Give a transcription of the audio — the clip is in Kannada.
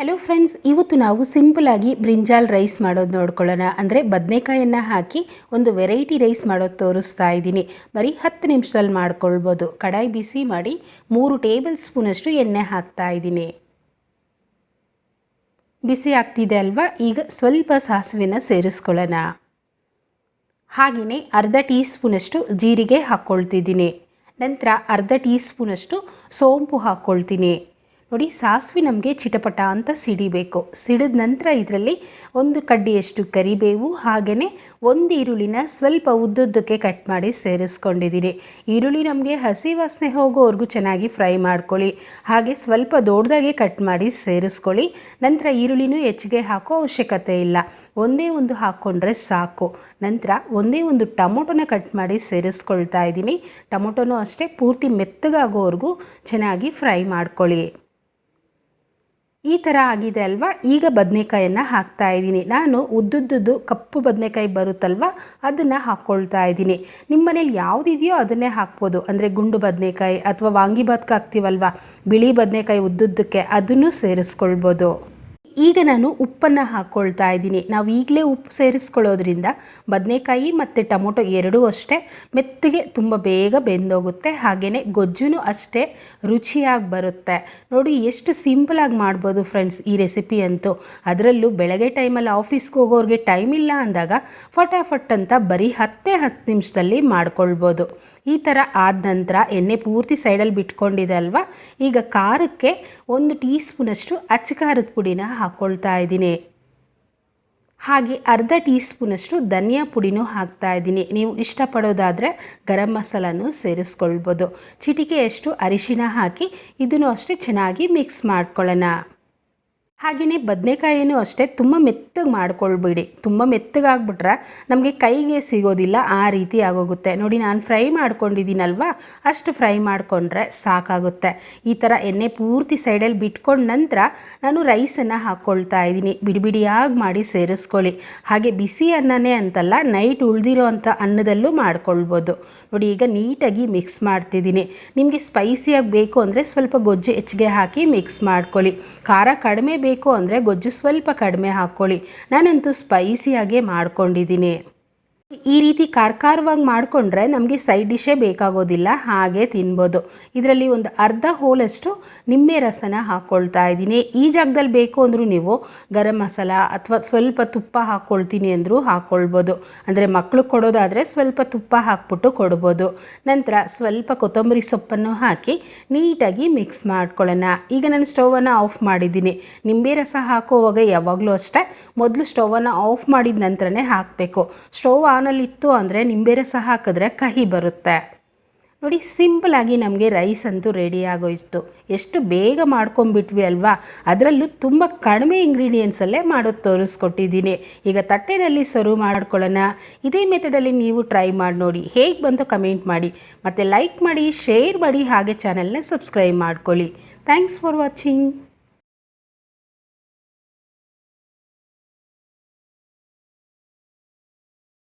ಹಲೋ ಫ್ರೆಂಡ್ಸ್ ಇವತ್ತು ನಾವು ಸಿಂಪಲಾಗಿ ಬ್ರಿಂಜಾಲ್ ರೈಸ್ ಮಾಡೋದು ನೋಡ್ಕೊಳ್ಳೋಣ. ಅಂದರೆ ಬದನೆಕಾಯನ್ನು ಹಾಕಿ ಒಂದು ವೆರೈಟಿ ರೈಸ್ ಮಾಡೋದು ತೋರಿಸ್ತಾ ಇದ್ದೀನಿ. ಬರೀ ಹತ್ತು ನಿಮಿಷದಲ್ಲಿ ಮಾಡ್ಕೊಳ್ಬೋದು. ಕಡಾಯಿ ಬಿಸಿ ಮಾಡಿ ಮೂರು ಟೇಬಲ್ ಸ್ಪೂನಷ್ಟು ಎಣ್ಣೆ ಹಾಕ್ತಾ ಇದ್ದೀನಿ. ಬಿಸಿ ಆಗ್ತಿದೆ ಅಲ್ವಾ? ಈಗ ಸ್ವಲ್ಪ ಸಾಸಿವೆನ ಸೇರಿಸ್ಕೊಳ್ಳೋಣ. ಹಾಗೆಯೇ ಅರ್ಧ ಟೀ ಸ್ಪೂನಷ್ಟು ಜೀರಿಗೆ ಹಾಕ್ಕೊಳ್ತಿದ್ದೀನಿ ನಂತರ ಅರ್ಧ ಟೀ ಸ್ಪೂನಷ್ಟು ಸೋಂಪು ಹಾಕ್ಕೊಳ್ತೀನಿ ನೋಡಿ, ಸಾಸಿವೆ ನಮಗೆ ಚಿಟಪಟ ಅಂತ ಸಿಡಿಬೇಕು. ಸಿಡಿದ ನಂತರ ಇದರಲ್ಲಿ ಒಂದು ಕಡ್ಡಿಯಷ್ಟು ಕರಿಬೇವು ಹಾಗೆಯೇ ಒಂದು ಈರುಳ್ಳಿನ ಸ್ವಲ್ಪ ಉದ್ದುದ್ದಕ್ಕೆ ಕಟ್ ಮಾಡಿ ಸೇರಿಸ್ಕೊಂಡಿದ್ದೀನಿ. ಈರುಳ್ಳಿ ನಮಗೆ ಹಸಿ ವಾಸನೆ ಹೋಗೋವರೆಗೂ ಚೆನ್ನಾಗಿ ಫ್ರೈ ಮಾಡ್ಕೊಳ್ಳಿ. ಹಾಗೆ ಸ್ವಲ್ಪ ದೊಡ್ಡದಾಗೆ ಕಟ್ ಮಾಡಿ ಸೇರಿಸ್ಕೊಳ್ಳಿ. ನಂತರ ಈರುಳ್ಳಿನೂ ಹೆಚ್ಚಿಗೆ ಹಾಕೋ ಅವಶ್ಯಕತೆ ಇಲ್ಲ. ಒಂದೇ ಒಂದು ಹಾಕ್ಕೊಂಡ್ರೆ ಸಾಕು. ನಂತರ ಒಂದೇ ಒಂದು ಟೊಮೊಟೊನ ಕಟ್ ಮಾಡಿ ಸೇರಿಸ್ಕೊಳ್ತಾ ಇದ್ದೀನಿ. ಟೊಮೊಟೊನೂ ಅಷ್ಟೇ ಪೂರ್ತಿ ಮೆತ್ತಗಾಗೋವರೆಗೂ ಚೆನ್ನಾಗಿ ಫ್ರೈ ಮಾಡ್ಕೊಳ್ಳಿ. ಈ ಥರ ಆಗಿದೆ ಅಲ್ವಾ? ಈಗ ಬದನೆಕಾಯನ್ನು ಹಾಕ್ತಾ ಇದ್ದೀನಿ. ನಾನು ಉದ್ದುದ್ದು ಕಪ್ಪು ಬದನೆಕಾಯಿ ಬರುತ್ತಲ್ವ? ಅದನ್ನು ಹಾಕ್ಕೊಳ್ತಾ ಇದ್ದೀನಿ. ನಿಮ್ಮ ಮನೇಲಿ ಯಾವುದಿದೆಯೋ ಅದನ್ನೇ ಹಾಕ್ಬೋದು. ಅಂದರೆ ಗುಂಡು ಬದನೆಕಾಯಿ ಅಥವಾ ವಾಂಗಿಭಾತ್ಗೆ ಹಾಕ್ತೀವಲ್ವ? ಬಿಳಿ ಬದನೆಕಾಯಿ ಉದ್ದುದ್ದಕ್ಕೆ ಅದನ್ನು ಸೇರಿಸ್ಕೊಳ್ಬೋದು. ಈಗ ನಾನು ಉಪ್ಪನ್ನು ಹಾಕ್ಕೊಳ್ತಾ ಇದ್ದೀನಿ. ನಾವು ಈಗಲೇ ಉಪ್ಪು ಸೇರಿಸ್ಕೊಳ್ಳೋದ್ರಿಂದ ಬದನೆಕಾಯಿ ಮತ್ತು ಟೊಮೊಟೊ ಎರಡೂ ಅಷ್ಟೇ ಮೆತ್ತಗೆ ತುಂಬ ಬೇಗ ಬೆಂದೋಗುತ್ತೆ. ಹಾಗೆಯೇ ಗೊಜ್ಜುನೂ ಅಷ್ಟೇ ರುಚಿಯಾಗಿ ಬರುತ್ತೆ. ನೋಡಿ ಎಷ್ಟು ಸಿಂಪಲಾಗಿ ಮಾಡ್ಬೋದು ಫ್ರೆಂಡ್ಸ್ ಈ ರೆಸಿಪಿ ಅಂತೂ. ಅದರಲ್ಲೂ ಬೆಳಗ್ಗೆ ಟೈಮಲ್ಲಿ ಆಫೀಸ್ಗೆ ಹೋಗೋರಿಗೆ ಟೈಮ್ ಇಲ್ಲ ಅಂದಾಗ ಫಟಾಫಟ್ ಅಂತ ಬರೀ ಹತ್ತೇ ಹತ್ತು ನಿಮಿಷದಲ್ಲಿ ಮಾಡ್ಕೊಳ್ಬೋದು. ಈ ಥರ ಆದ ನಂತರ ಎಣ್ಣೆ ಪೂರ್ತಿ ಸೈಡಲ್ಲಿ ಬಿಟ್ಕೊಂಡಿದೆ ಅಲ್ವಾ? ಈಗ ಖಾರಕ್ಕೆ ಒಂದು ಟೀ ಸ್ಪೂನಷ್ಟು ಅಚ್ಚ ಖಾರದ ಪುಡಿನ ಹಾಕ್ಕೊಳ್ತಾ ಇದ್ದೀನಿ. ಹಾಗೆ ಅರ್ಧ ಟೀ ಸ್ಪೂನಷ್ಟು ಧನಿಯಾ ಪುಡಿನೂ ಹಾಕ್ತಾ ಇದ್ದೀನಿ. ನೀವು ಇಷ್ಟಪಡೋದಾದರೆ ಗರಂ ಮಸಾಲನೂ ಸೇರಿಸ್ಕೊಳ್ಬೋದು. ಚಿಟಿಕೆಯಷ್ಟು ಅರಿಶಿನ ಹಾಕಿ ಇದನ್ನು ಅಷ್ಟೇ ಚೆನ್ನಾಗಿ ಮಿಕ್ಸ್ ಮಾಡ್ಕೊಳ್ಳೋಣ. ಹಾಗೆಯೇ ಬದನೆಕಾಯಿನೂ ಅಷ್ಟೇ ತುಂಬ ಮೆತ್ತಗೆ ಮಾಡ್ಕೊಳ್ಬೇಡಿ. ತುಂಬ ಮೆತ್ತಗಾಗ್ಬಿಟ್ರೆ ನಮಗೆ ಕೈಗೆ ಸಿಗೋದಿಲ್ಲ, ಆ ರೀತಿ ಆಗೋಗುತ್ತೆ. ನೋಡಿ, ನಾನು ಫ್ರೈ ಮಾಡ್ಕೊಂಡಿದ್ದೀನಲ್ವಾ? ಅಷ್ಟು ಫ್ರೈ ಮಾಡಿಕೊಂಡ್ರೆ ಸಾಕಾಗುತ್ತೆ. ಈ ಥರ ಎಣ್ಣೆ ಪೂರ್ತಿ ಸೈಡಲ್ಲಿ ಬಿಟ್ಕೊಂಡ ನಂತರ ನಾನು ರೈಸನ್ನು ಹಾಕ್ಕೊಳ್ತಾ ಇದ್ದೀನಿ. ಬಿಡಿಬಿಡಿಯಾಗಿ ಮಾಡಿ ಸೇರಿಸ್ಕೊಳ್ಳಿ. ಹಾಗೆ ಬಿಸಿ ಅನ್ನನೇ ಅಂತಲ್ಲ, ನೈಟ್ ಉಳಿದಿರೋ ಅಂಥ ಅನ್ನದಲ್ಲೂ ಮಾಡ್ಕೊಳ್ಬೋದು. ನೋಡಿ, ಈಗ ನೀಟಾಗಿ ಮಿಕ್ಸ್ ಮಾಡ್ತಿದ್ದೀನಿ. ನಿಮಗೆ ಸ್ಪೈಸಿಯಾಗಿ ಬೇಕು ಅಂದರೆ ಸ್ವಲ್ಪ ಗೊಜ್ಜು ಹೆಚ್ಚಿಗೆ ಹಾಕಿ ಮಿಕ್ಸ್ ಮಾಡ್ಕೊಳ್ಳಿ. ಖಾರ ಕಡಿಮೆ ಅಂದರೆ ಗೊಜ್ಜು ಸ್ವಲ್ಪ ಕಡಿಮೆ ಹಾಕ್ಕೊಳ್ಳಿ. ನಾನಂತೂ ಸ್ಪೈಸಿಯಾಗೆ ಮಾಡ್ಕೊಂಡಿದ್ದೀನಿ. ಈ ರೀತಿ ಖಾರವಾಗಿ ಮಾಡಿಕೊಂಡ್ರೆ ನಮಗೆ ಸೈಡ್ ಡಿಶೇ ಬೇಕಾಗೋದಿಲ್ಲ, ಹಾಗೆ ತಿನ್ಬೋದು. ಇದರಲ್ಲಿ ಒಂದು ಅರ್ಧ ಹೋಲಷ್ಟು ನಿಂಬೆ ರಸನ ಹಾಕ್ಕೊಳ್ತಾ ಇದ್ದೀನಿ. ಈ ಜಾಗದಲ್ಲಿ ಬೇಕು ಅಂದರೂ ನೀವು ಗರಂ ಮಸಾಲ ಅಥವಾ ಸ್ವಲ್ಪ ತುಪ್ಪ ಹಾಕ್ಕೊಳ್ತೀನಿ ಅಂದರೂ ಹಾಕ್ಕೊಳ್ಬೋದು ಅಂದರೆ ಮಕ್ಕಳು ಕೊಡೋದಾದರೆ ಸ್ವಲ್ಪ ತುಪ್ಪ ಹಾಕ್ಬಿಟ್ಟು ಕೊಡ್ಬೋದು. ನಂತರ ಸ್ವಲ್ಪ ಕೊತ್ತಂಬರಿ ಸೊಪ್ಪನ್ನು ಹಾಕಿ ನೀಟಾಗಿ ಮಿಕ್ಸ್ ಮಾಡ್ಕೊಳ್ಳೋಣ. ಈಗ ನಾನು ಸ್ಟೌವನ್ನು ಆಫ್ ಮಾಡಿದ್ದೀನಿ. ನಿಂಬೆ ರಸ ಹಾಕುವಾಗ ಯಾವಾಗಲೂ ಅಷ್ಟೇ, ಮೊದಲು ಸ್ಟೌವನ್ನು ಆಫ್ ಮಾಡಿದ ನಂತರನೇ ಹಾಕಬೇಕು. ಸ್ಟೌವ್ ಆನಲ್ಲಿ ಇತ್ತು ಅಂದರೆ ನಿಂಬೆ ರಸ ಹಾಕಿದ್ರೆ ಕಹಿ ಬರುತ್ತೆ. ನೋಡಿ ಸಿಂಪಲಾಗಿ ನಮಗೆ ರೈಸ್ ಅಂತೂ ರೆಡಿ ಆಗೋಯಿತು. ಎಷ್ಟು ಬೇಗ ಮಾಡ್ಕೊಂಬಿಟ್ವಿ ಅಲ್ವಾ? ಅದರಲ್ಲೂ ತುಂಬ ಕಡಿಮೆ ಇಂಗ್ರೀಡಿಯೆಂಟ್ಸಲ್ಲೇ ಮಾಡೋದು ತೋರಿಸ್ಕೊಟ್ಟಿದ್ದೀನಿ. ಈಗ ತಟ್ಟೆನಲ್ಲಿ ಸರ್ವ್ ಮಾಡ್ಕೊಳ್ಳೋಣ. ಇದೇ ಮೆಥಡಲ್ಲಿ ನೀವು ಟ್ರೈ ಮಾಡಿ ನೋಡಿ. ಹೇಗೆ ಬಂತು ಕಮೆಂಟ್ ಮಾಡಿ. ಮತ್ತು ಲೈಕ್ ಮಾಡಿ ಶೇರ್ ಮಾಡಿ, ಹಾಗೆ ಚಾನಲ್ನ ಸಬ್ಸ್ಕ್ರೈಬ್ ಮಾಡ್ಕೊಳ್ಳಿ. Thanks for watching